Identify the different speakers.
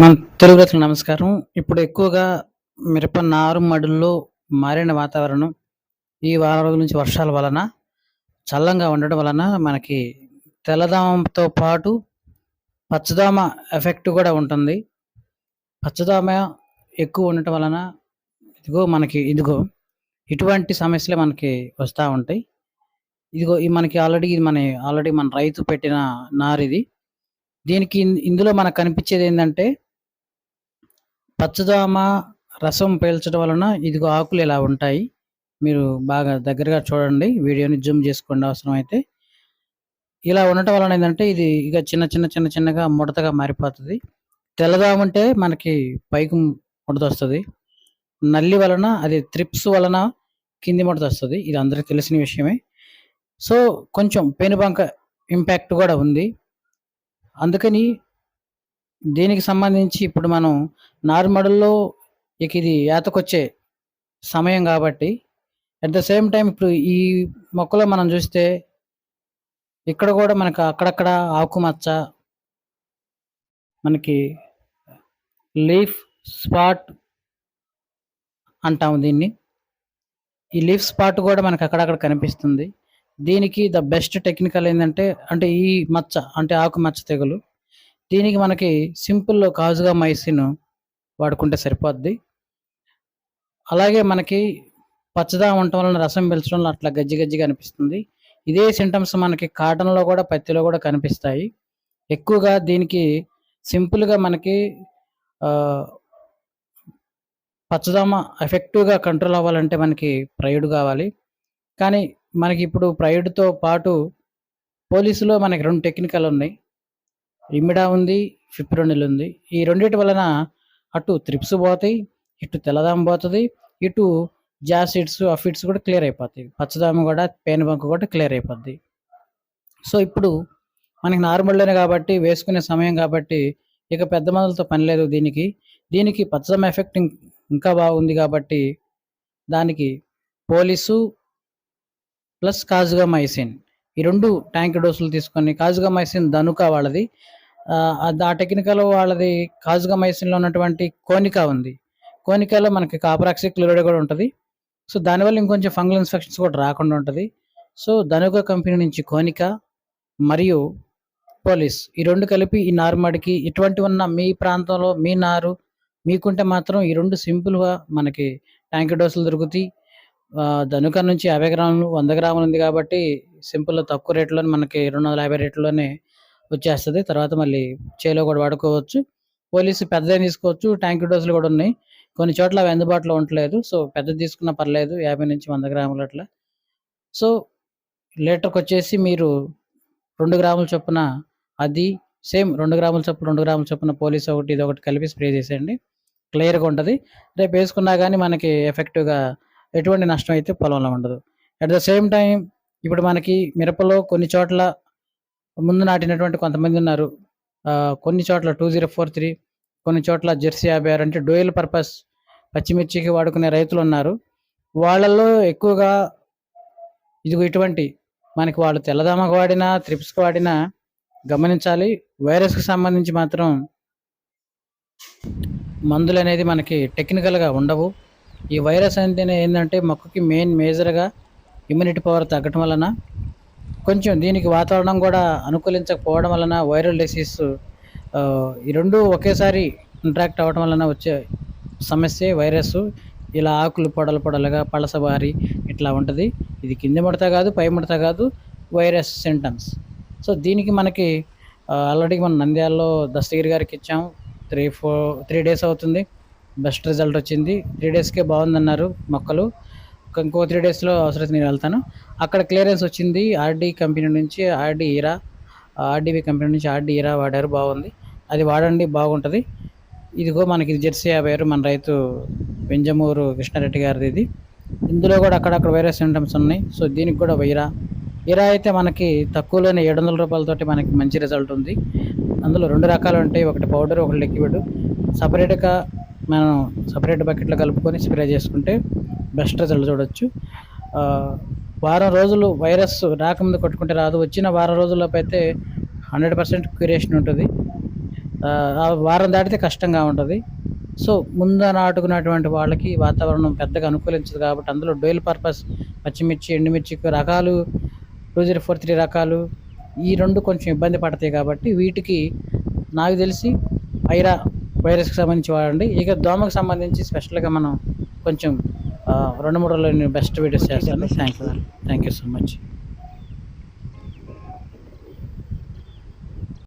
Speaker 1: మన తెలుగు రైతులకు నమస్కారం. ఇప్పుడు ఎక్కువగా మిరప నారు మడుల్లో మారిన వాతావరణం ఈ వారం రోజుల నుంచి వర్షాల వలన చల్లంగా ఉండడం వలన మనకి తెల్లదామంతో పాటు పచ్చదోమ ఎఫెక్ట్ కూడా ఉంటుంది. పచ్చదోమ ఎక్కువ ఉండటం వలన ఇదిగో మనకి ఇదిగో ఇటువంటి సమస్యలు మనకి వస్తూ ఉంటాయి. ఇదిగో ఇది మనకి ఆల్రెడీ ఇది మన ఆల్రెడీ మన రైతు పెట్టిన నారు ఇది దీనికి ఇందులో మనకు కనిపించేది ఏంటంటే పచ్చదోమ రసం పీల్చడం వలన ఇదిగో ఆకులు ఇలా ఉంటాయి. మీరు బాగా దగ్గరగా చూడండి. వీడియోని జూమ్ చేసుకోండి అవసరం అయితే ఇలా ఉండటం వలన ఏంటంటే ఇది ఇక చిన్న చిన్న చిన్న చిన్నగా ముడతగా మారిపోతుంది. తెల్లదోమ అంటే మనకి పైకి ముడత వస్తుంది నల్లి వలన అది త్రిప్స్ వలన కింది ముడత వస్తుంది ఇది అందరికీ తెలిసిన విషయమే. సో కొంచెం పెనుబంక ఇంపాక్ట్ కూడా ఉంది. అందుకని దీనికి సంబంధించి ఇప్పుడు మనం నారుమడల్లో ఇక ఇది ఏతకొచ్చే సమయం కాబట్టి అట్ ద సేమ్ టైం ఇప్పుడు ఈ మొక్కలో మనం చూస్తే ఇక్కడ కూడా మనకు అక్కడక్కడ ఆకుమచ్చ మనకి లీఫ్ స్పాట్ అంటాము దీన్ని. ఈ లీఫ్ స్పాట్ కూడా మనకు అక్కడక్కడ కనిపిస్తుంది. దీనికి ద బెస్ట్ టెక్నికల్ ఏంటంటే అంటే ఈ మచ్చ అంటే ఆకుమచ్చ తెగులు. దీనికి మనకి సింపుల్ కాజుగా మైసిన్ వాడుకుంటే సరిపోద్ది. అలాగే మనకి పచ్చదా ఉండటం వలన రసం పీల్చడం వల్ల అట్లా గజ్జి గజ్జిగా అనిపిస్తుంది. ఇదే సింటమ్స్ మనకి కాటన్లో కూడా పత్తిలో కూడా కనిపిస్తాయి. ఎక్కువగా దీనికి సింపుల్గా మనకి పచ్చదామ ఎఫెక్టివ్గా కంట్రోల్ అవ్వాలంటే మనకి ప్రైడ్ కావాలి. కానీ మనకి ఇప్పుడు ప్రైడ్తో పాటు పోలీసులో మనకి రెండు టెక్నికల్ ఉన్నాయి ఇమిడా ఉంది ఫిప్రోనిల్ ఉంది. ఈ రెండిటి వలన అటు త్రిప్స్ పోతాయి ఇటు తెల్లదామ పోతుంది ఇటు జాసిడ్స్ అఫిడ్స్ కూడా క్లియర్ అయిపోతాయి. పచ్చదామ కూడా పేను బంక్ కూడా క్లియర్ అయిపోద్ది. సో ఇప్పుడు మనకి నార్మల్లోనే కాబట్టి వేసుకునే సమయం కాబట్టి ఇక పెద్ద మందులతో పని లేదు దీనికి. దీనికి పచ్చదమ ఎఫెక్ట్ ఇంకా బాగుంది కాబట్టి దానికి పోలీసు ప్లస్ కాజుగా మైసిన్. ఈ రెండు ట్యాంక్ డోసులు తీసుకొని కాజుగా మైసిన్ ధనుక వాళ్ళది. ఆ, టెక్నికల్ వాళ్ళది కాజుగా మైసిన్లో ఉన్నటువంటి కోనిక ఉంది. కోనికలో మనకి కాపరాక్సి క్లోరైడ్ కూడా ఉంటుంది. సో దానివల్ల ఇంకొంచెం ఫంగల్ ఇన్ఫెక్షన్స్ కూడా రాకుండా ఉంటుంది. సో ధనుక కంపెనీ నుంచి కోనిక మరియు పోలీస్ ఈ రెండు కలిపి ఈ నారుమడికి ఇటువంటి ఉన్న మీ ప్రాంతంలో మీ నారు మీకుంటే మాత్రం ఈ రెండు సింపుల్గా మనకి ట్యాంక్ డోసులు దొరుకుతాయి. ధనుక నుంచి యాభై గ్రాములు వంద గ్రాములు ఉంది కాబట్టి సింపుల్ తక్కువ రేట్లోనే మనకి రెండు వందల యాభై రేట్లోనే వచ్చేస్తుంది. తర్వాత మళ్ళీ చేలో కూడా వాడుకోవచ్చు. పోలీసు పెద్దది తీసుకోవచ్చు. ట్యాంక్ డోసులు కూడా ఉన్నాయి. కొన్ని చోట్ల అవి అందుబాటులో ఉండలేదు సో పెద్దది తీసుకున్నా పర్లేదు. యాభై నుంచి వంద గ్రాములు అట్లా. సో లీటర్కి వచ్చేసి మీరు రెండు గ్రాముల చొప్పున అది సేమ్ రెండు గ్రాముల చొప్పున రెండు గ్రాముల చొప్పున పోలీస్ ఒకటి ఇది ఒకటి కలిపి స్ప్రే చేసేయండి. క్లియర్గా ఉంటుంది. రేపు వేసుకున్నా కానీ మనకి ఎఫెక్టివ్గా ఎటువంటి నష్టం అయితే పొలంలో ఉండదు. అట్ ద సేమ్ టైం ఇప్పుడు మనకి మిరపలో కొన్ని చోట్ల ముందు నాటినటువంటి కొంతమంది ఉన్నారు. కొన్ని చోట్ల టూ జీరో ఫోర్ త్రీ కొన్ని చోట్ల జెర్సీ యాభై ఆరు అంటే డోయల్ పర్పస్ పచ్చిమిర్చికి వాడుకునే రైతులు ఉన్నారు. వాళ్ళల్లో ఎక్కువగా ఇదిగో ఇటువంటి మనకి వాళ్ళు తెల్లదామకు వాడినా త్రిప్స్కి వాడినా గమనించాలి. వైరస్కి సంబంధించి మాత్రం మందులు అనేది మనకి టెక్నికల్గా ఉండవు. ఈ వైరస్ అంతే ఏంటంటే మొక్కకి మెయిన్ మేజర్గా ఇమ్యూనిటీ పవర్ తగ్గటం వలన కొంచెం దీనికి వాతావరణం కూడా అనుకూలించకపోవడం వలన వైరల్ డిసీజ్ ఈ రెండు ఒకేసారి ఇంట్రాక్ట్ అవ్వడం వలన వచ్చే సమస్య వైరస్. ఇలా ఆకులు పొడలు పొడలుగా పలసబారి ఇట్లా ఉంటుంది. ఇది కింది ముడత కాదు పై ముడత కాదు వైరస్ సింటమ్స్. సో దీనికి మనకి ఆల్రెడీ మన నంద్యాలలో దస్తగిరి గారికి ఇచ్చాము. త్రీ ఫోర్ త్రీ డేస్ అవుతుంది. బెస్ట్ రిజల్ట్ వచ్చింది. త్రీ డేస్కే బాగుందన్నారు మొక్కలు. ఇంకో త్రీ డేస్లో అవసరం నేను వెళ్తాను. అక్కడ క్లియరెన్స్ వచ్చింది. ఆర్డీ కంపెనీ నుంచి ఆర్డీ ఇరా ఆర్డీబీ కంపెనీ నుంచి ఆర్డీ ఇరా వాడారు బాగుంది. అది వాడండి బాగుంటుంది. ఇదిగో మనకి ఇది జెర్సీ యాభై ఆరు మన రైతు పెంజమూరు కృష్ణారెడ్డి గారిది ఇది. ఇందులో కూడా అక్కడక్కడ వైరస్ సింటమ్స్ ఉన్నాయి. సో దీనికి కూడా వైరా ఇరా అయితే మనకి తక్కువలోనే ఏడు వందల రూపాయలతోటి మనకి మంచి రిజల్ట్ ఉంది. అందులో రెండు రకాలు ఉంటాయి. ఒకటి పౌడర్ ఒకటి లిక్విడ్ సపరేట్గా మనం సపరేట్ బకెట్లో కలుపుకొని స్ప్రే చేసుకుంటే బెస్ట్ రిజల్ట్ చూడొచ్చు. వారం రోజులు వైరస్ రాకముందు కొట్టుకుంటే రాదు. వచ్చిన వారం రోజుల్లోపు అయితే హండ్రెడ్ పర్సెంట్ క్యూరేషన్ ఉంటుంది. ఆ వారం దాటితే కష్టంగా ఉంటుంది. సో, ముందు నాటుకున్నటువంటి వాళ్ళకి వాతావరణం పెద్దగా అనుకూలించదు కాబట్టి అందులో డోయల్ పర్పస్ పచ్చిమిర్చి, ఎండుమిర్చికి రకాలు 2043 రకాలు ఈ రెండు కొంచెం ఇబ్బంది పడతాయి కాబట్టి వీటికి నాకు తెలిసి ఐరా వైరస్‌కి సంబంధించి వాడండి. ఇక దోమకు సంబంధించి స్పెషల్‌గా మనం కొంచెం ఆహ్, 2, 3 రోజుల్లో నేను బెస్ట్ వీడియోస్ చేస్తాను. Thank you. Thank you so much.